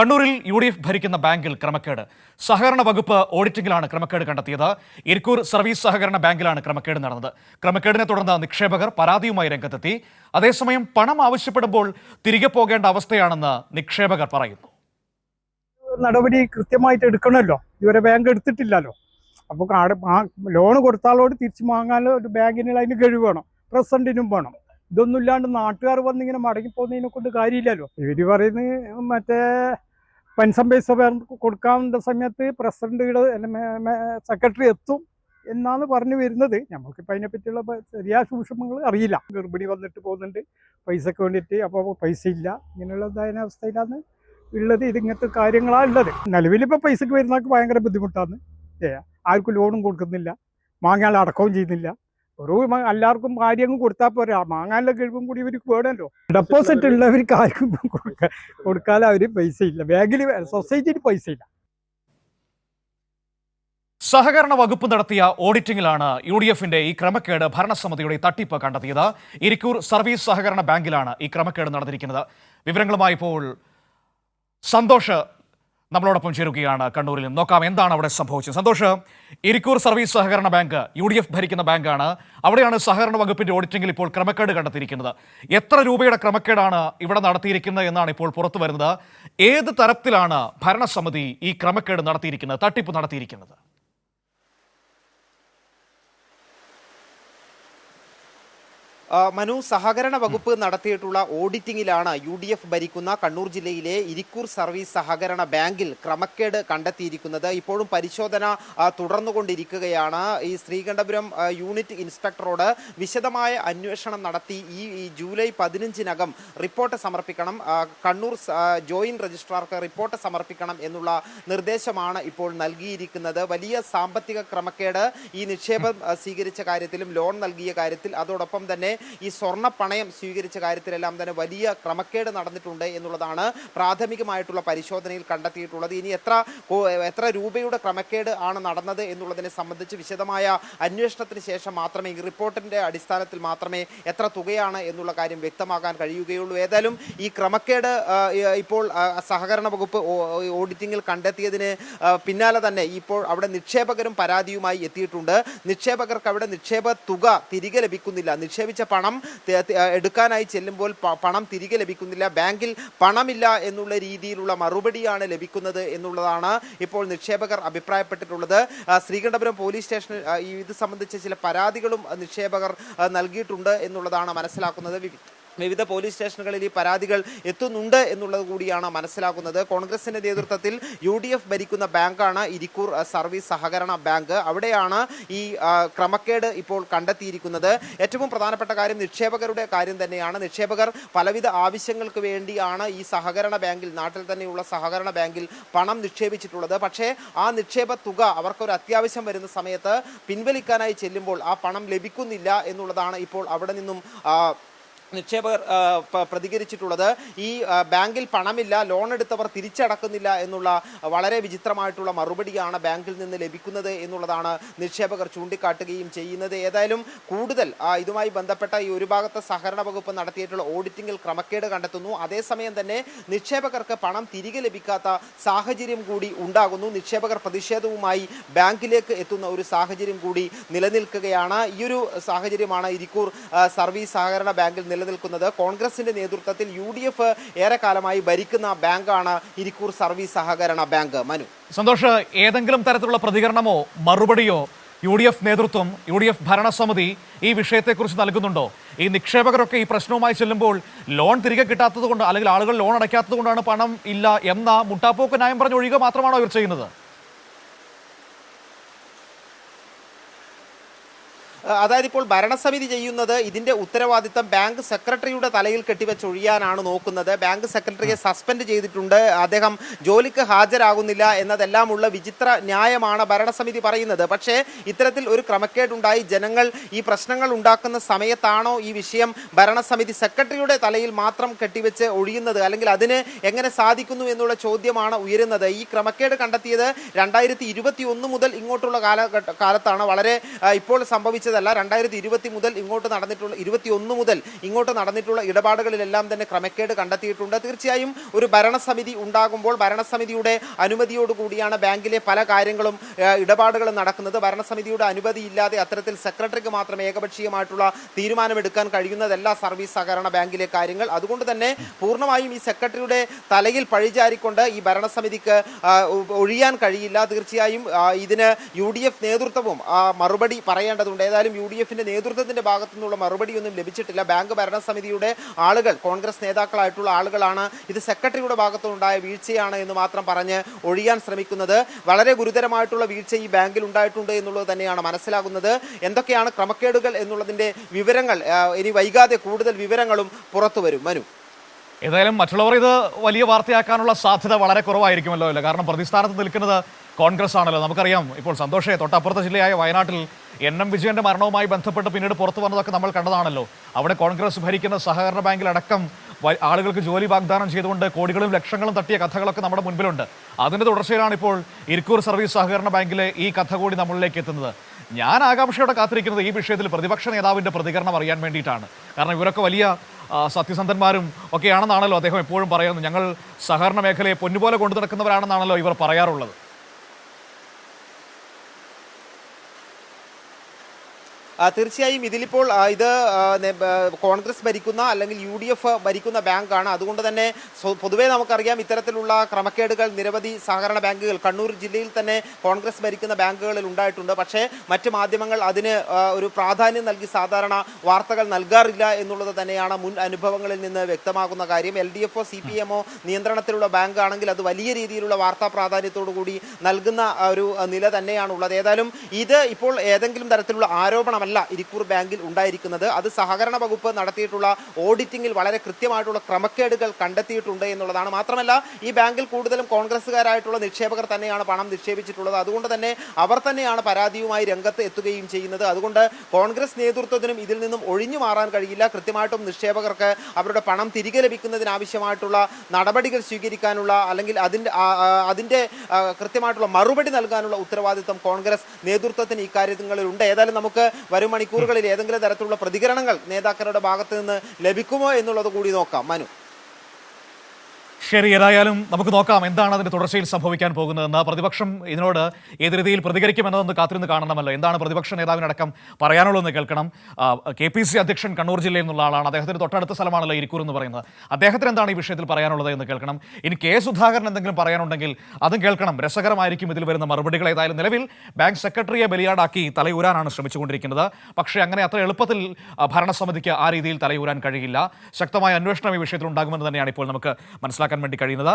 കണ്ണൂരിൽ U D F ഭരിക്കുന്ന ബാങ്കിൽ ക്രമക്കേട്. സഹകരണ വകുപ്പ് ഓഡിറ്റിംഗിലാണ് ക്രമക്കേട് കണ്ടെത്തിയത്. ഇരിക്കൂർ സർവീസ് സഹകരണ ബാങ്കിലാണ് ക്രമക്കേട് നടന്നത്. ക്രമക്കേടിനെ തുടർന്ന് നിക്ഷേപകർ പരാതിയുമായി രംഗത്തെത്തി. അതേസമയം പണം ആവശ്യപ്പെടുമ്പോൾ തിരികെ പോകേണ്ട അവസ്ഥയാണെന്ന് നിക്ഷേപകർ പറയുന്നു. നടപടി കൃത്യമായിട്ട് എടുക്കണമല്ലോ. ഇവരെ ബാങ്ക് എടുത്തിട്ടില്ലല്ലോ. അപ്പോൾ ലോൺ കൊടുത്താലോട് തിരിച്ചു വാങ്ങാനോ ഒരു ബാങ്കിനുള്ള അതിന് കഴിവ് വേണം. പ്രസിഡന്റിനും വേണം. ഇതൊന്നും ഇല്ലാണ്ട് നാട്ടുകാർ വന്നിങ്ങനെ മടങ്ങി പോകുന്നതിനെ കൊണ്ട് കാര്യമില്ലല്ലോ. ഇവർ പറയുന്നത് മറ്റേ വേ- കൊടുക്കാവുന്ന സമയത്ത് പ്രസിഡന്റ് സെക്രട്ടറി എത്തും എന്നാണ് പറഞ്ഞു വരുന്നത്. നമ്മൾക്കിപ്പോൾ അതിനെപ്പറ്റിയുള്ള ശരിയായ സൂക്ഷ്മങ്ങൾ അറിയില്ല. ഗർഭിണി വന്നിട്ട് പോകുന്നുണ്ട്. പൈസക്ക് വേണ്ടിയിട്ട് അപ്പോൾ പൈസ ഇല്ല. ഇങ്ങനെയുള്ള അവസ്ഥയിലാണ് ഉള്ളത്. ഇത് ഇങ്ങനത്തെ കാര്യങ്ങളാണ് ഉള്ളത്. നിലവിലിപ്പോൾ പൈസക്ക് വരുന്നവർക്ക് ഭയങ്കര ബുദ്ധിമുട്ടാണ്. ആർക്കും ലോണും കൊടുക്കുന്നില്ല. മാങ്ങയാൾ അടക്കവും ചെയ്യുന്നില്ല. ഒരു എല്ലാവർക്കും അങ്ങ് കൊടുത്താൽ പോരാ. മാങ്ങാനുള്ള കഴിവും കൂടി ഇവർക്ക് വേണമല്ലോ ഡെപ്പോസിറ്റ് ഉള്ളവർക്ക് ആർക്കും കൊടുക്കാൻ കൊടുക്കാതെ അവർ പൈസ ഇല്ല. ബാങ്കിൽ സൊസൈറ്റിയിൽ പൈസ ഇല്ല. സഹകരണ വകുപ്പ് നടത്തിയ ഓഡിറ്റിംഗിലാണ് യു ഡി എഫിന്റെ ഈ ക്രമക്കേട് ഭരണസമിതിയുടെ തട്ടിപ്പ് കണ്ടെത്തിയത്. ഇരിക്കൂർ സർവീസ് സഹകരണ ബാങ്കിലാണ് ഈ ക്രമക്കേട് നടന്നിരിക്കുന്നത്. വിവരങ്ങളുമായി ഇപ്പോൾ സന്തോഷ് നമ്മളോടൊപ്പം ചേരുകയാണ് കണ്ണൂരിൽ നിന്ന്. നോക്കാം എന്താണ് അവിടെ സംഭവിച്ചത്. സന്തോഷ് ഇരിക്കൂർ സർവീസ് സഹകരണ ബാങ്ക് യു ഡി എഫ് ഭരിക്കുന്ന ബാങ്കാണ്. അവിടെയാണ് സഹകരണ വകുപ്പിന്റെ ഓഡിറ്റിംഗിൽ ഇപ്പോൾ ക്രമക്കേട് കണ്ടെത്തിയിരിക്കുന്നത്. എത്ര രൂപയുടെ ക്രമക്കേടാണ് ഇവിടെ നടത്തിയിരിക്കുന്നത് എന്നാണ് ഇപ്പോൾ പുറത്തു വരുന്നത്. ഏത് തരത്തിലാണ് ഭരണസമിതി ഈ ക്രമക്കേട് നടത്തിയിരിക്കുന്നത് തട്ടിപ്പ് നടത്തിയിരിക്കുന്നത്? മനു സഹകരണ വകുപ്പ് നടത്തിയിട്ടുള്ള ഓഡിറ്റിംഗിലാണ് യു ഡി എഫ് ഭരിക്കുന്ന കണ്ണൂർ ജില്ലയിലെ ഇരിക്കൂർ സർവീസ് സഹകരണ ബാങ്കിൽ ക്രമക്കേട് കണ്ടെത്തിയിരിക്കുന്നത്. ഇപ്പോഴും പരിശോധന തുടർന്നുകൊണ്ടിരിക്കുകയാണ്. ഈ ശ്രീകണ്ഠപുരം യൂണിറ്റ് ഇൻസ്പെക്ടറോട് വിശദമായ അന്വേഷണം നടത്തി ഈ ജൂലൈ പതിനഞ്ചിനകം റിപ്പോർട്ട് സമർപ്പിക്കണം. കണ്ണൂർ ജോയിന്റ് രജിസ്ട്രാർക്ക് റിപ്പോർട്ട് സമർപ്പിക്കണം എന്നുള്ള നിർദ്ദേശമാണ് ഇപ്പോൾ നൽകിയിരിക്കുന്നത്. വലിയ സാമ്പത്തിക ക്രമക്കേട് ഈ നിക്ഷേപം സ്വീകരിച്ച കാര്യത്തിലും ലോൺ നൽകിയ കാര്യത്തിൽ അതോടൊപ്പം തന്നെ ഈ സ്വർണ പണയം സ്വീകരിച്ച കാര്യത്തിലെല്ലാം തന്നെ വലിയ ക്രമക്കേട് നടന്നിട്ടുണ്ട് എന്നുള്ളതാണ് പ്രാഥമികമായിട്ടുള്ള പരിശോധനയിൽ കണ്ടെത്തിയിട്ടുള്ളത്. ഇനി എത്ര എത്ര രൂപയുടെ ക്രമക്കേട് ആണ് നടന്നത് എന്നുള്ളതിനെ സംബന്ധിച്ച് വിശദമായ അന്വേഷണത്തിന് ശേഷം മാത്രമേ ഈ റിപ്പോർട്ടിന്റെ അടിസ്ഥാനത്തിൽ മാത്രമേ എത്ര തുകയാണ് എന്നുള്ള കാര്യം വ്യക്തമാക്കാൻ കഴിയുകയുള്ളൂ. ഏതായാലും ഈ ക്രമക്കേട് ഇപ്പോൾ സഹകരണ വകുപ്പ് ഓഡിറ്റിങ്ങിൽ കണ്ടെത്തിയതിന് പിന്നാലെ തന്നെ ഇപ്പോൾ അവിടെ നിക്ഷേപകരും പരാതിയുമായി എത്തിയിട്ടുണ്ട്. നിക്ഷേപകർക്ക് അവിടെ നിക്ഷേപ തുക തിരികെ ലഭിക്കുന്നില്ല. നിക്ഷേപിച്ച പണം എടുക്കാനായി ചെല്ലുമ്പോൾ പണം തിരികെ ലഭിക്കുന്നില്ല. ബാങ്കിൽ പണമില്ല എന്നുള്ള രീതിയിലുള്ള മറുപടിയാണ് ലഭിക്കുന്നത് എന്നുള്ളതാണ് ഇപ്പോൾ നിക്ഷേപകർ അഭിപ്രായപ്പെട്ടിട്ടുള്ളത്. ശ്രീകണ്ഠപുരം പോലീസ് സ്റ്റേഷനിൽ ഇത് സംബന്ധിച്ച് ചില പരാതികളും നിക്ഷേപകർ നൽകിയിട്ടുണ്ട് എന്നുള്ളതാണ് മനസ്സിലാക്കുന്നത്. വി- വിവിധ പോലീസ് സ്റ്റേഷനുകളിൽ ഈ പരാതികൾ എത്തുന്നുണ്ട് എന്നുള്ളത് കൂടിയാണ് മനസ്സിലാക്കുന്നത്. കോൺഗ്രസിന്റെ നേതൃത്വത്തിൽ യു ഡി എഫ് ഭരിക്കുന്ന ബാങ്കാണ് ഇരിക്കൂർ സർവീസ് സഹകരണ ബാങ്ക്. അവിടെയാണ് ഈ ക്രമക്കേട് ഇപ്പോൾ കണ്ടെത്തിയിരിക്കുന്നത്. ഏറ്റവും പ്രധാനപ്പെട്ട കാര്യം നിക്ഷേപകരുടെ കാര്യം തന്നെയാണ്. നിക്ഷേപകർ പലവിധ ആവശ്യങ്ങൾക്ക് വേണ്ടിയാണ് ഈ സഹകരണ ബാങ്കിൽ നാട്ടിൽ തന്നെയുള്ള സഹകരണ ബാങ്കിൽ പണം നിക്ഷേപിച്ചിട്ടുള്ളത്. പക്ഷേ ആ നിക്ഷേപ തുക അവർക്കൊരു അത്യാവശ്യം വരുന്ന സമയത്ത് പിൻവലിക്കാനായി ചെല്ലുമ്പോൾ ആ പണം ലഭിക്കുന്നില്ല എന്നുള്ളതാണ് ഇപ്പോൾ അവിടെ നിന്നും നിക്ഷേപകർ പ്രതികരിച്ചിട്ടുള്ളത് ഈ ബാങ്കിൽ പണമില്ല ലോൺ എടുത്തവർ തിരിച്ചടക്കുന്നില്ല എന്നുള്ള വളരെ വിചിത്രമായിട്ടുള്ള മറുപടിയാണ് ബാങ്കിൽ നിന്ന് ലഭിക്കുന്നത് എന്നുള്ളതാണ് നിക്ഷേപകർ ചൂണ്ടിക്കാട്ടുകയും ചെയ്യുന്നത്. ഏതായാലും കൂടുതൽ ഇതുമായി ബന്ധപ്പെട്ട ഈ ഒരു ഭാഗത്തെ സഹകരണ വകുപ്പ് നടത്തിയിട്ടുള്ള ഓഡിറ്റിംഗിൽ ക്രമക്കേട് കണ്ടെത്തുന്നു. അതേസമയം തന്നെ നിക്ഷേപകർക്ക് പണം തിരികെ ലഭിക്കാത്ത സാഹചര്യം കൂടി ഉണ്ടാകുന്നു. നിക്ഷേപകർ പ്രതിഷേധവുമായി ബാങ്കിലേക്ക് എത്തുന്ന ഒരു സാഹചര്യം കൂടി നിലനിൽക്കുകയാണ്. ഈ ഒരു സാഹചര്യമാണ് ഇരിക്കൂർ സർവീസ് സഹകരണ ബാങ്കിൽ നിലനിൽക്കുന്നത്. കോൺഗ്രസിന്റെ നേതൃത്വത്തിൽ യു ഡി എഫ് ഏറെക്കാലമായി ഭരിക്കുന്ന ബാങ്കാണ് ഇരിക്കൂർ സർവീസ് സഹകരണ ബാങ്ക്. മനു. സന്തോഷ് ഏതെങ്കിലും തരത്തിലുള്ള പ്രതികരണമോ മറുപടിയോ യു ഡി എഫ് നേതൃത്വം യു ഡി എഫ് ഭരണസമിതി ഈ വിഷയത്തെക്കുറിച്ച് നൽകുന്നുണ്ടോ? ഈ നിക്ഷേപകരൊക്കെ ഈ പ്രശ്നവുമായി ചെല്ലുമ്പോൾ ലോൺ തിരികെ കിട്ടാത്തത് കൊണ്ട് അല്ലെങ്കിൽ ആളുകൾ ലോൺ അടയ്ക്കാത്തത് കൊണ്ടാണ് പണം ഇല്ല എന്ന മുട്ടാപ്പോക്ക് ന്യായം പറഞ്ഞ് ഒഴിയുക മാത്രമാണോ ഇവർ ചെയ്യുന്നത്? അതായത് ഇപ്പോൾ ഭരണസമിതി ചെയ്യുന്നത് ഇതിന്റെ ഉത്തരവാദിത്തം ബാങ്ക് സെക്രട്ടറിയുടെ തലയിൽ കെട്ടിവെച്ചൊഴിയാനാണ് നോക്കുന്നത്. ബാങ്ക് സെക്രട്ടറിയെ സസ്പെൻഡ് ചെയ്തിട്ടുണ്ട്. അദ്ദേഹം ജോലിക്ക് ഹാജരാകുന്നില്ല എന്നതെല്ലാമുള്ള വിചിത്ര ന്യായമാണ് ഭരണസമിതി പറയുന്നത്. പക്ഷേ ഇത്തരത്തിൽ ഒരു ക്രമക്കേടുണ്ടായി. ജനങ്ങൾ ഈ പ്രശ്നങ്ങൾ ഉണ്ടാക്കുന്ന സമയത്താണോ ഈ വിഷയം ഭരണസമിതി സെക്രട്ടറിയുടെ തലയിൽ മാത്രം കെട്ടിവെച്ച് ഒഴിയുന്നത്? അല്ലെങ്കിൽ അതിന് എങ്ങനെ സാധിക്കുന്നു എന്നുള്ള ചോദ്യമാണ് ഉയരുന്നത്. ഈ ക്രമക്കേട് കണ്ടെത്തിയത് രണ്ടായിരത്തി മുതൽ ഇങ്ങോട്ടുള്ള കാലഘട്ട കാലത്താണ്. വളരെ ഇപ്പോൾ സംഭവിച്ചതല്ല പുതിയതല്ല രണ്ടായിരത്തി ഇരുപത്തി മുതൽ ഇങ്ങോട്ട് നടന്നിട്ടുള്ള ഇരുപത്തി ഒന്ന് മുതൽ ഇങ്ങോട്ട് നടന്നിട്ടുള്ള ഇടപാടുകളിലെല്ലാം തന്നെ ക്രമക്കേട് കണ്ടെത്തിയിട്ടുണ്ട്. തീർച്ചയായും ഒരു ഭരണസമിതി ഉണ്ടാകുമ്പോൾ ഭരണസമിതിയുടെ അനുമതിയോടുകൂടിയാണ് ബാങ്കിലെ പല കാര്യങ്ങളും ഇടപാടുകളും നടക്കുന്നത്. ഭരണസമിതിയുടെ അനുമതി ഇല്ലാതെ അത്തരത്തിൽ സെക്രട്ടറിക്ക് മാത്രം ഏകപക്ഷീയമായിട്ടുള്ള തീരുമാനമെടുക്കാൻ കഴിയുന്നതല്ല സർവീസ് സഹകരണ ബാങ്കിലെ കാര്യങ്ങൾ. അതുകൊണ്ട് തന്നെ പൂർണമായും ഈ സെക്രട്ടറിയുടെ തലയിൽ പഴിചാരിക്കൊണ്ട് ഈ ഭരണസമിതിക്ക് ഒഴിയാൻ കഴിയില്ല. തീർച്ചയായും ഇതിന് യു നേതൃത്വവും മറുപടി പറയേണ്ടതുണ്ട്. ഏതായാലും യു ഡി എഫിന്റെ നേതൃത്വത്തിന്റെ ഭാഗത്തു നിന്നുള്ള മറുപടിയൊന്നും ലഭിച്ചിട്ടില്ല. ബാങ്ക് ഭരണസമിതിയുടെ ആളുകൾ കോൺഗ്രസ് നേതാക്കളായിട്ടുള്ള ആളുകളാണ് ഇത് സെക്രട്ടറിയുടെ ഭാഗത്തുനിന്നുണ്ടായ വീഴ്ചയാണ് എന്ന് മാത്രം പറഞ്ഞ് ഒഴിയാൻ ശ്രമിക്കുന്നത്. വളരെ ഗുരുതരമായിട്ടുള്ള വീഴ്ച ഈ ബാങ്കിൽ ഉണ്ടായിട്ടുണ്ട് എന്നുള്ളത് തന്നെയാണ് മനസ്സിലാകുന്നത്. എന്തൊക്കെയാണ് ക്രമക്കേടുകൾ എന്നുള്ളതിന്റെ വിവരങ്ങൾ ഇനി വൈകാതെ കൂടുതൽ വിവരങ്ങളും പുറത്തു വരും. മനു. ഏതായാലും മറ്റുള്ളവർ ഇത് വലിയ വാർത്തയാക്കാനുള്ള സാധ്യത വളരെ കുറവായിരിക്കുമല്ലോ അല്ലേ? കാരണം പ്രതിസ്ഥാനത്ത് നിൽക്കുന്നത് കോൺഗ്രസ് ആണല്ലോ നമുക്കറിയാം ഇപ്പോൾ സന്തോഷേ തൊട്ടപ്പുറത്തെ ജില്ലയായ വയനാട്ടിൽ എൻ എം വിജയന്റെ മരണവുമായി ബന്ധപ്പെട്ട് പിന്നീട് പുറത്തു വന്നതൊക്കെ നമ്മൾ കണ്ടതാണല്ലോ. അവിടെ കോൺഗ്രസ് ഭരിക്കുന്ന സഹകരണ ബാങ്കിലടക്കം ആളുകൾക്ക് ജോലി വാഗ്ദാനം ചെയ്തുകൊണ്ട് കോടികളും ലക്ഷങ്ങളും തട്ടിയ കഥകളൊക്കെ നമ്മുടെ മുൻപിലുണ്ട്. അതിന്റെ തുടർച്ചയിലാണ് ഇപ്പോൾ ഇരിക്കൂർ സർവീസ് സഹകരണ ബാങ്കിലെ ഈ കഥ കൂടി നമ്മളിലേക്ക് എത്തുന്നത്. ഞാൻ ആകാംക്ഷയോടെ കാത്തിരിക്കുന്നത് ഈ വിഷയത്തിൽ പ്രതിപക്ഷ നേതാവിന്റെ പ്രതികരണം അറിയാൻ വേണ്ടിയിട്ടാണ്. കാരണം ഇവരൊക്കെ വലിയ സത്യസന്ധന്മാരും ഒക്കെയാണെന്നാണല്ലോ അദ്ദേഹം എപ്പോഴും പറയുന്നത്. ഞങ്ങൾ സഹകരണ മേഖലയെ പൊന്നുപോലെ കൊണ്ടു നടക്കുന്നവരാണെന്നാണല്ലോ ഇവർ പറയാറുള്ളത്. തീർച്ചയായും ഇതിലിപ്പോൾ ഇത് കോൺഗ്രസ് ഭരിക്കുന്ന അല്ലെങ്കിൽ യു ഡി എഫ് ഭരിക്കുന്ന ബാങ്കാണ്. അതുകൊണ്ട് തന്നെ പൊതുവേ നമുക്കറിയാം ഇത്തരത്തിലുള്ള ക്രമക്കേടുകൾ നിരവധി സഹകരണ ബാങ്കുകൾ കണ്ണൂർ ജില്ലയിൽ തന്നെ കോൺഗ്രസ് ഭരിക്കുന്ന ബാങ്കുകളിൽ ഉണ്ടായിട്ടുണ്ട്. പക്ഷേ മറ്റ് മാധ്യമങ്ങൾ അതിന് ഒരു പ്രാധാന്യം നൽകി സാധാരണ വാർത്തകൾ നൽകാറില്ല എന്നുള്ളത് തന്നെയാണ് മുൻ അനുഭവങ്ങളിൽ നിന്ന് വ്യക്തമാകുന്ന കാര്യം. എൽ ഡി എഫോ സി പി എമ്മോ നിയന്ത്രണത്തിലുള്ള ബാങ്ക് ആണെങ്കിൽ അത് വലിയ രീതിയിലുള്ള വാർത്താ പ്രാധാന്യത്തോടു കൂടി നൽകുന്ന ഒരു നില തന്നെയാണുള്ളത്. ഏതായാലും ഇത് ഇപ്പോൾ ഏതെങ്കിലും തരത്തിലുള്ള ആരോപണമല്ല ഇരിക്കൂർ ബാങ്കിൽ ഉണ്ടായിരിക്കുന്നത്. അത് സഹകരണ വകുപ്പ് നടത്തിയിട്ടുള്ള ഓഡിറ്റിംഗിൽ വളരെ കൃത്യമായിട്ടുള്ള ക്രമക്കേടുകൾ കണ്ടെത്തിയിട്ടുണ്ട് എന്നുള്ളതാണ്. മാത്രമല്ല ഈ ബാങ്കിൽ കൂടുതലും കോൺഗ്രസ്സുകാരായിട്ടുള്ള നിക്ഷേപകർ തന്നെയാണ് പണം നിക്ഷേപിച്ചിട്ടുള്ളത്. അതുകൊണ്ട് തന്നെ അവർ തന്നെയാണ് പരാതിയുമായി രംഗത്ത് എത്തുകയും ചെയ്യുന്നത്. അതുകൊണ്ട് കോൺഗ്രസ് നേതൃത്വത്തിനും ഇതിൽ നിന്നും ഒഴിഞ്ഞു മാറാൻ കഴിയില്ല. കൃത്യമായിട്ടും നിക്ഷേപകർക്ക് അവരുടെ പണം തിരികെ ലഭിക്കുന്നതിനാവശ്യമായിട്ടുള്ള നടപടികൾ സ്വീകരിക്കാനുള്ള അല്ലെങ്കിൽ അതിന്റെ അതിന്റെ കൃത്യമായിട്ടുള്ള മറുപടി നൽകാനുള്ള ഉത്തരവാദിത്വം കോൺഗ്രസ് നേതൃത്വത്തിന് ഇക്കാര്യങ്ങളിലുണ്ട് ഏതായാലും നമുക്ക് വരും മണിക്കൂറുകളിൽ ഏതെങ്കിലും തരത്തിലുള്ള പ്രതികരണങ്ങൾ നേതാക്കളുടെ ഭാഗത്ത് നിന്ന് ലഭിക്കുമോ എന്നുള്ളത് കൂടി നോക്കാം. മനു. ശരി ഏതായാലും നമുക്ക് നോക്കാം എന്താണ് അതിന്റെ തുടർച്ചയിൽ സംഭവിക്കാൻ പോകുന്നതെന്ന് പ്രതിപക്ഷം ഇതിനോട് ഏത് രീതിയിൽ പ്രതികരിക്കുമെന്നതൊന്ന് കാത്തിരുന്ന് കാണണമല്ലോ. എന്താണ് പ്രതിപക്ഷ നേതാവിനടക്കം പറയാനുള്ളതെന്ന് കേൾക്കണം. കെ പി സി അധ്യക്ഷൻ കണ്ണൂർ ജില്ലയിൽ നിന്നുള്ള ആളാണ്. അദ്ദേഹത്തിന് തൊട്ടടുത്ത സ്ഥലമാണല്ലോ ഇരിക്കൂർ എന്ന് പറയുന്നത്. അദ്ദേഹത്തിന് എന്താണ് ഈ വിഷയത്തിൽ പറയാനുള്ളത് എന്ന് കേൾക്കണം. ഇനി കെ സുധാകരൻ എന്തെങ്കിലും പറയാനുണ്ടെങ്കിൽ അതും കേൾക്കണം. രസകരമായിരിക്കും ഇതിൽ വരുന്ന മറുപടികൾ. ഏതായാലും നിലവിൽ ബാങ്ക് സെക്രട്ടറിയെ ബലിയാടാക്കി തലയൂരാനാണ് ശ്രമിച്ചുകൊണ്ടിരിക്കുന്നത്. പക്ഷേ അങ്ങനെ അത്ര എളുപ്പത്തിൽ ഭരണസമിതിക്ക് ആ രീതിയിൽ തലയൂരാൻ കഴിയില്ല. ശക്തമായ അന്വേഷണം ഈ വിഷയത്തിൽ ഉണ്ടാകുമെന്ന് തന്നെയാണ് ഇപ്പോൾ നമുക്ക് മനസ്സിലാക്കാൻ വേണ്ടി കഴിയുന്നത്.